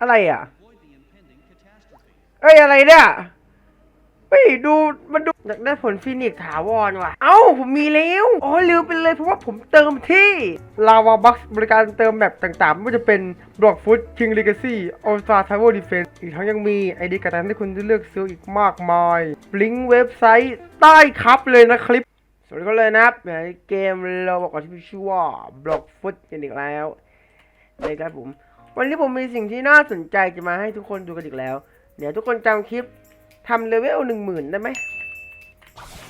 อะไรอะ เอ้ยอะไรเนี่ยเฮ้ยดูมันดูอยากได้ผลฟินิกถาวรว่ะ เอ้า ผมมีแล้วอ๋อลืมไปเลยเพราะว่าผมเติมที่ลาวาบัคบริการเติมแบบต่างๆ ไม่ว่าจะเป็นบล็อกฟุตคิงเลกาซี่ออลสตาร์ทาวเวอร์ดีเฟนส์อีกทั้งยังมีไอดีการ์ดให้คุณได้เลือกซื้ออีกมากมาย ลิงก์เว็บไซต์ใต้ครับเลยนะคลิป สวัสดีกันเลยนะครับเกมเราบอกก่อนที่ชื่อว่าบล็อกฟุตกันอีกแล้วนะครับผม วันนี้ผมมีสิ่งที่น่าสนใจจะมาให้ทุกคนดูกันอีกแล้ว เดี๋ยวทุกคนจำคลิปทำเลเวลหนึ่งหมื่นได้ไหม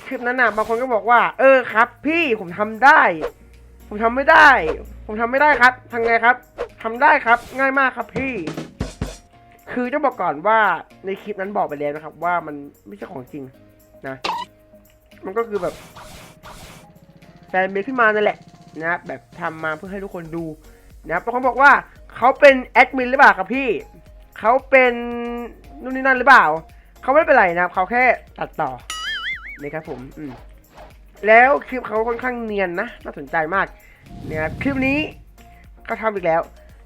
คลิปนั้นน่ะบางคนก็บอกว่า เออครับ พี่ผมทำได้ ผมทำไม่ได้ ผมทำไม่ได้ครับทำไงครับทำได้ครับ ง่ายมากครับพี่ คือจะบอกก่อนว่าในคลิปนั้นบอกไปแล้วนะครับ ว่ามันไม่ใช่ของจริงนะ มันก็คือแบบแฟนเมคขึ้นมานั่นแหละนะแบบทำมาเพื่อให้ทุกคนดูนะครับบางคนบอกว่า เขาเป็นแอดมินหรือเปล่าครับพี่ เขาเป็นนู่นนี่นั่นหรือเปล่า เขาไม่เป็นไรนะครับ เขาแค่ตัดต่อนะครับผมอืมแล้วคลิปเขาค่อนข้างเนียนนะ น่าสนใจมากนะครับคลิปนี้ก็ทำอีกแล้ว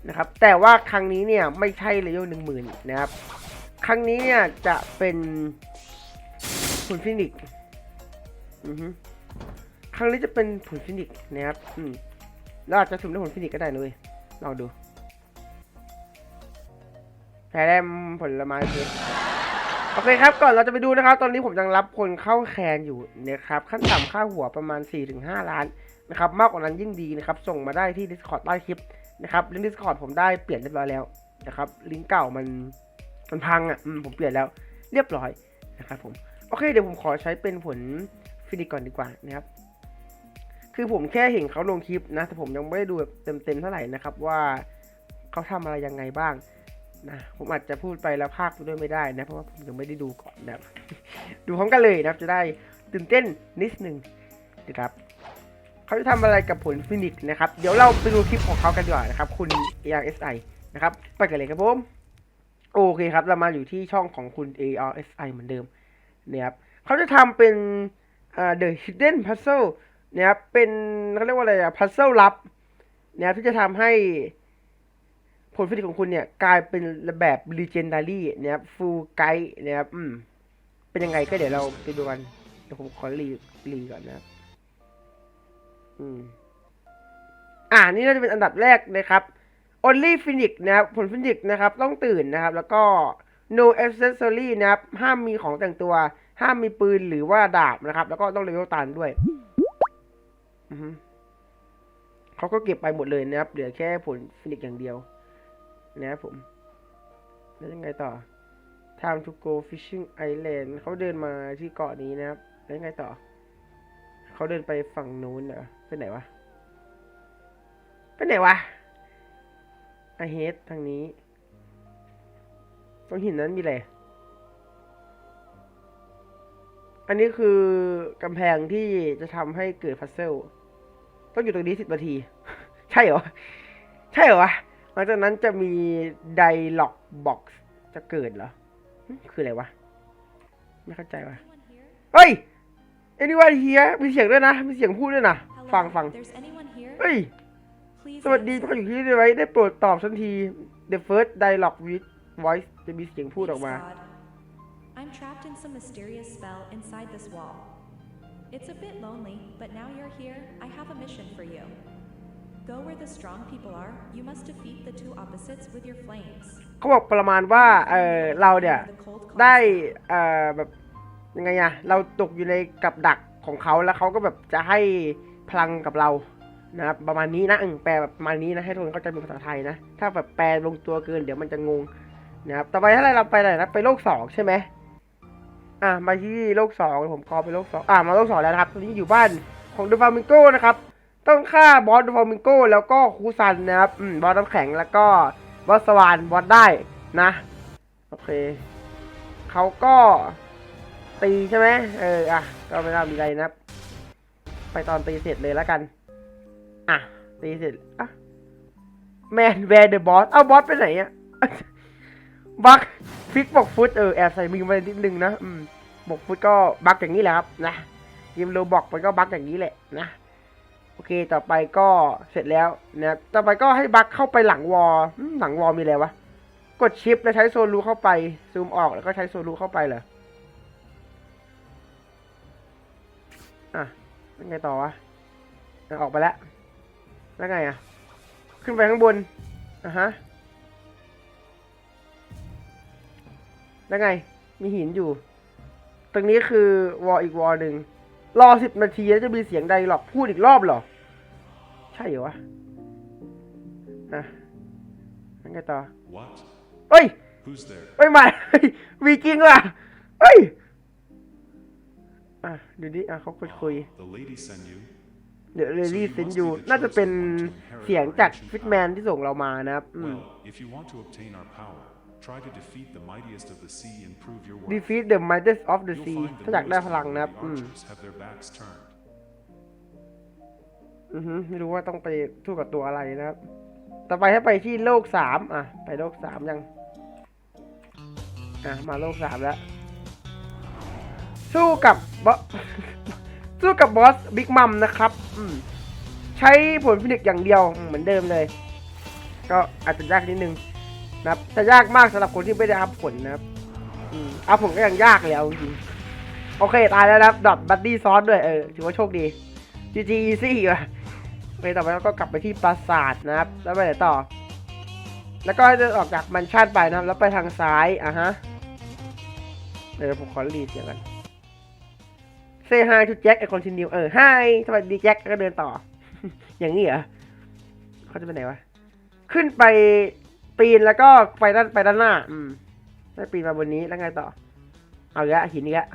นะครับ แต่ว่าครั้งนี้เนี่ยไม่ใช่เลเวลหนึ่งหมื่นนะครับ ครั้งนี้เนี่ยจะเป็นคุณฟินิกอือฮึครั้งนี้จะเป็นผลฟินิกนะครับ อืมแล้วอาจจะสุ่มได้ผลฟินิกก็ได้เลยลองดู แพ้ได้ผลไม้เพชรโอเคครับ ก่อนเราจะไปดูนะครับ ตอนนี้ผมยังรับคนเข้าแคนอยู่นะครับ ขั้นต่ำค่าหัวประมาณ 4-5 ล้านนะครับ มากกว่านั้นยิ่งดีนะครับ ส่งมาได้ที่ Discord ใต้คลิปนะครับลิงก์ Discord ผมได้เปลี่ยนเรียบร้อยแล้วนะครับ ลิงก์เก่ามันมันพังอะผมเปลี่ยนแล้วเรียบร้อยนะครับผม โอเค เดี๋ยวผมขอใช้เป็นผลฟินิกก่อนดีกว่านะครับ คือผมแค่เห็นเขาลงคลิปนะ แต่ผมยังไม่ได้ดูแบบเต็มๆเท่าไหร่นะครับ ว่าเขาทำอะไรยังไงบ้าง นะผมอาจจะพูดไปแล้วภาคไปด้วยไม่ได้นะ เพราะว่าผมยังไม่ได้ดูก่อนนะครับดูพร้อมกันเลยนะครับจะได้ตื่นเต้นนิดหนึ่งนะครับเขาจะทำอะไรกับผลฟินิกส์นะครับ เดี๋ยวเราไปดูคลิปของเขากันดีกว่านะครับ คุณ ARSI นะครับ ไปกันเลยครับผม โอเคครับ เรามาอยู่ที่ช่องของคุณ ARSI เหมือนเดิมนะครับเขาจะทำเป็น The Hidden Puzzle นะครับเป็นเขาเรียกว่าอะไรอะ Puzzle ลับนะครับที่จะทำให้ ผลฟินิกของคุณเนี่ยกลายเป็นแบบ legendary นะครับ full guide นะครับอืมเป็นยังไงก็เดี๋ยวเราไปดูกันเดี๋ยวผมขอรีรีก่อนนะครับอืมอ่านี่น่าจะเป็นอันดับแรกนะครับ only phoenix นะครับผลฟินิกนะครับ ต้องตื่นนะครับ แล้วก็ no accessory นะครับ ห้ามมีของแต่งตัว ห้ามมีปืนหรือว่าดาบนะครับ แล้วก็ต้องเลเวลตันด้วยเขาก็เก็บไปหมดเลยนะครับ เหลือแค่ผลฟินิกอย่างเดียว นะครับผม แล้วยังไงต่อ time to go fishing island เขาเดินมาที่เกาะนี้นะครับ แล้วยังไงต่อ เขาเดินไปฝั่งนู้นเหรอไปไหนวะ ไปไหนวะไอเฮดทางนี้ตรงหินนั้นมีอะไรอันนี้คือกำแพงที่จะทำให้เกิดพัซเซิลต้องอยู่ตรงนี้สิบนาที ใช่เหรอ ใช่เหรอวะ หลังจากนั้นจะมี dialog box จะเกิดเหรอหึคืออะไรวะ ไม่เข้าใจวะเฮ้ย anyone here มีเสียงด้วยนะ มีเสียงพูดด้วยนะ ฟังฟัง There's anyone here? เฮ้ย Please สวัสดี answer. ทุกคนอยู่ที่นี่ไว้ ได้โปรดตอบทันที the first dialog with voice จะมีเสียงพูดออกมา Thanks, God. I'm trapped in some mysterious spell inside this wall. It's a bit lonely, but now you're here, I have a mission for you. Go where the strong people are. You must defeat the two opposites with your flames. เขาบอกประมาณว่าเออเราเนี่ย The cold ได้ concept. เอ่อแบบยังไงอะเราตกอยู่ในกับดักของเขาแล้วเขาก็แบบจะให้พลังกับเรานะครับประมาณนี้นะอืมแปลแบบประมาณนี้นะให้ทุกคนเข้าใจเป็นภาษาไทยนะ ถ้าแบบแปลลงตัวเกินเดี๋ยวมันจะงงนะครับต่อไปถ้าเราไปไหนนะไปโลกสองใช่ไหมอะมาที่โลกสองผมคอไปโลกสองอะมาโลกสองแล้วนะครับตอนนี้อยู่บ้านของเดฟามิงโก้นะครับ ต้องฆ่าบอสเดฟามิงโกแล้วก็คูซันนะครับอบอสน้ำแข็งแล้วก็บอสสวานบอสได้นะ โอเคเขาก็ตีใช่ไหมเอออะก็ไม่น่ามีอะไรนะไปตอนตีเสร็จเลยแล้วกัน อะ ตีเสร็จอะแมนแวร์เดอะบอส เอ้าบอสไปไหนอะบักฟิกบอกฟุตเออแอบใส่มีมานิดนึงนะ อืมบอกฟุตก็บักอย่างนี้แหละครับนะเกมโรบอกมันก็บักอย่างนี้แหละนะ โอเค ต่อไปก็เสร็จแล้วนะครับต่อไปก็ให้บักเข้าไปหลังวอลหลังวอลมีอะไรวะ กดชิปแล้วใช้โซลูเข้าไป ซูมออกแล้วก็ใช้โซลูเข้าไปเหรอ อะแล้วไงต่อวะอะออกไปแล้วแล้วไงอะ ขึ้นไปข้างบน อะฮะ แล้วไง มีหินอยู่ ตรงนี้คือวอลอีกวอลหนึ่ง รอสิบนาทีแล้วจะมีเสียงใดหรอกพูดอีกรอบเหรอ ใช่เหรอวะอะแล้วไงต่อ What? เอ้ย Who's there? เอ้ยใหม่มีจริงว่ะเอ้ยอะดูดิอะเขาคุยคุย The lady sent you. เดี๋ยวเรลี่เซนยูน่าจะเป็นเสียงจากฟิตแมนที่ส่งเรามานะครับอืม Well, if you want to obtain our power, try to defeat the mightiest of the sea and prove your worth. defeat the mightiest of the You'll sea find ถ้า the อยากได้ newest พลัง of นะครับ the อืม archers have their backs turned. อือฮึไม่รู้ว่าต้องไปสู้กับตัวอะไรนะครับ ต่อไปให้ไปที่โลกสามอะ ไปโลกสามยัง อะ มาโลกสามแล้ว สู้กับบอสู้กับบอสบิ๊กมัมนะครับ อืม ใช้ผลฟินิกอย่างเดียวอืมเหมือนเดิมเลย ก็อาจจะยากนิดนึง นะครับแต่ยากมากสำหรับคนที่ไม่ได้อัพผลนะครับอัพผลก็ยังยากเลยเอาจริงโอเค ตายแล้วนะครับดอทบัดดี้ซอสด้วยเออถือว่าโชคดี GG easy ว่ะโอเคต่อไปเราก็กลับไปที่ปราสาทนะครับ แล้วไปไหนต่อ แล้วก็เดินออกจากมันชั่นไปนะครับ แล้วไปทางซ้ายอะฮะเดี๋ยวผมขอรีดเสียงกัน say hi to Jack and continue เออ hi สวัสดีแจ็คแล้วก็เดินต่อ อย่างนี้เหรอเขาจะไปไหนวะ ขึ้นไป ปีนแล้วก็ไปด้านไปด้านหน้า อืมแล้วปีนมาบนนี้แล้วไงต่อ เอาล้วหินอีกล้ว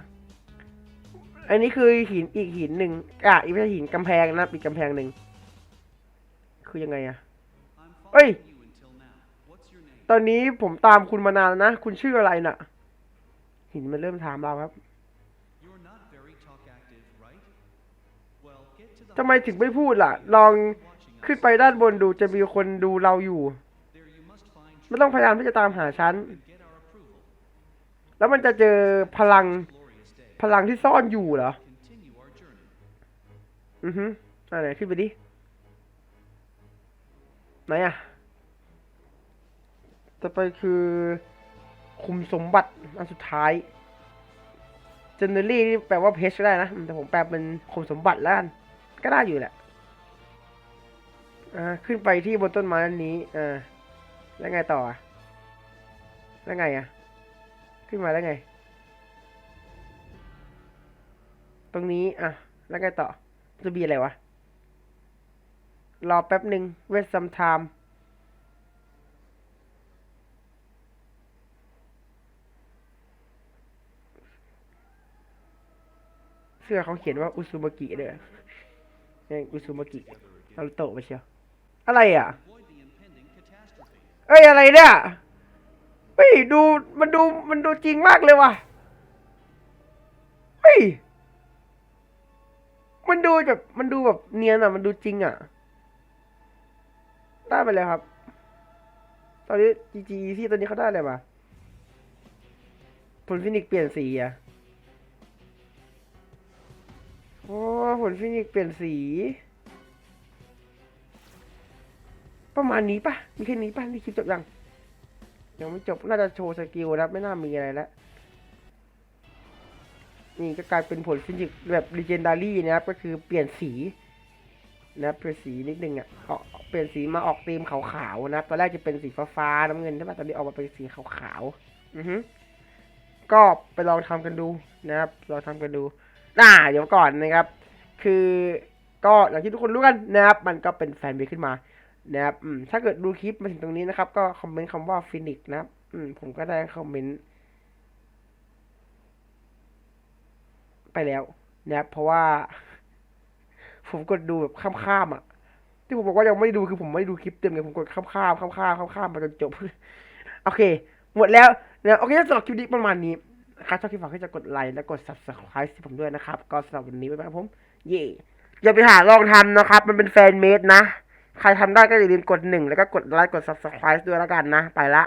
อันนี้คือหินอีกหินหนึ่งอะอีกไม่ใช่หินกำแพงนะอีกกำแพงหนึ่งคือยังไงอะเอ้ย ตอนนี้ผมตามคุณมานานนะ คุณชื่ออะไรน่ะ หินมันเริ่มถามเราครับทำไมถึงไม่พูดล่ะ ลองขึ้นไปด้านบนดูจะมีคนดูเราอยู่ must find ไม่ต้องพยายามที่จะตามหาฉัน แล้วมันจะเจอพลัง พลังที่ซ่อนอยู่เหรอ อือฮึอันไหนขึ้นไปดิ ไหนอะต่อไปคือคุมสมบัติอันสุดท้าย generally นี่แปลว่าเพชรก็ได้นะ แต่ผมแปลเป็นคุมสมบัติแล้วกัน ก็ได้อยู่แหละ อ่า ขึ้นไปที่บนต้นไม้นี้ อ่า แล้วไงต่ออะแล้วไงอะขึ้นมาแล้วไง ตรงนี้อะแล้วไงต่อจะมีอะไรวะ รอแป๊บหนึ่งเวทซัมไทม์เสื้อเขาเขียนว่าอุซุมากิเด้อเนี่ยอุซุมากินารุโตะไปเชียว อะไรอะ เอ้ยอะไรเนี่ยเฮ้ยดูมันดูมันดูจริงมากเลยว่ะเฮ้ยมันดูแบบมันดูแบบเนียนอะ มันดูจริงอะได้ไปเลยครับ ตอนนี้ GG ที่ตอนนี้เขาได้อะไรมาผลฟินิกเปลี่ยนสีอะโอ้ผลฟินิกเปลี่ยนสี ประมาณนี้ปะมีแค่นี้ปะนี่คลิปจบยังยังไม่จบน่าจะโชว์สกิลนะไม่น่ามีอะไรแล้วนี่ก็กลายเป็นผลฟิสิกส์แบบ legendary นะครับก็คือเปลี่ยนสีนะครับเปลี่ยนสีนิดนึงอะเปลี่ยนสีมาออกธีมขาวๆนะตอนแรกจะเป็นสีฟ้าๆน้ำเงินใช่ไหมตอนนี้ออกมาเป็นสีขาวๆอือฮึก็ไปลองทำกันดูนะครับลองทำกันดูน่าเดี๋ยวก่อนนะครับ คือก็อย่างที่ทุกคนรู้กันนะครับ มันก็เป็นแฟนเบขึ้นมา นะครับอืมถ้าเกิดดูคลิปมาถึงตรงนี้นะครับ ก็คอมเมนต์คำว่าฟินิกนะครับอืมผมก็ได้คอมเมนต์ไปแล้วนะครับเพราะว่า ผมกดดูแบบข้ามๆอะ ที่ผมบอกว่ายังไม่ดูคือผมไม่ดูคลิปเต็มเลยผมกดข้ามๆข้ามๆข้ามๆมาจนจบโอเค หมดแล้วนะโอเคสำหรับคลิปนี้ประมาณนี้นะครับชอบคลิปฝากให้จะกดไลค์และกด subscribe ให้ผมด้วยนะครับ ก็สำหรับวันนี้บ๊ายบายครับผม เย่อย่าไปหาลองทำนะครับ มันเป็นแฟนเมดนะ ใครทำได้ก็อย่าลืมกดหนึ่งแล้วก็กดไลค์กด subscribe ด้วยแล้วกันนะ ไปละ